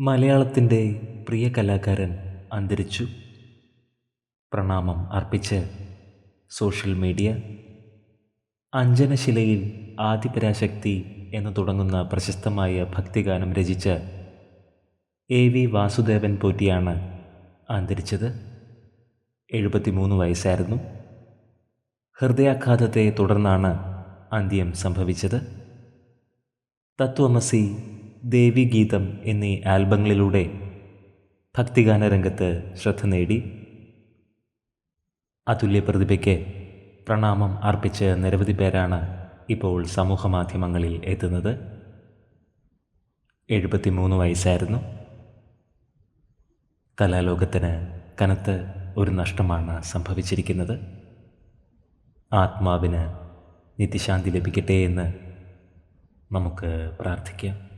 മലയാളത്തിന്റെ പ്രിയ കലാകാരൻ അന്തരിച്ചു. പ്രണാമം അർപ്പിച്ച് സോഷ്യൽ മീഡിയ. അഞ്ജനശിലയിൽ ആദിപരാശക്തി എന്ന് തുടങ്ങുന്ന പ്രശസ്തമായ ഭക്തിഗാനം രചിച്ച എ വി വാസുദേവൻ പോറ്റിയാണ് അന്തരിച്ചത്. എഴുപത്തിമൂന്ന് വയസ്സായിരുന്നു. ഹൃദയാഘാതത്തെ തുടർന്നാണ് അന്ത്യം സംഭവിച്ചത്. തത്വമസി ദേവിഗീതം എന്നീ ആൽബങ്ങളിലൂടെ ഭക്തിഗാന രംഗത്ത് ശ്രദ്ധ നേടി അതുല്യ പ്രതിഭയ്ക്ക് പ്രണാമം അർപ്പിച്ച് നിരവധി പേരാണ് ഇപ്പോൾ സമൂഹ മാധ്യമങ്ങളിൽ എത്തുന്നത്. എഴുപത്തിമൂന്ന് വയസ്സായിരുന്നു. കലാലോകത്തിന് കനത്ത് ഒരു നഷ്ടമാണ് സംഭവിച്ചിരിക്കുന്നത്. ആത്മാവിന് നിത്യശാന്തി ലഭിക്കട്ടെ എന്ന് നമുക്ക് പ്രാർത്ഥിക്കാം.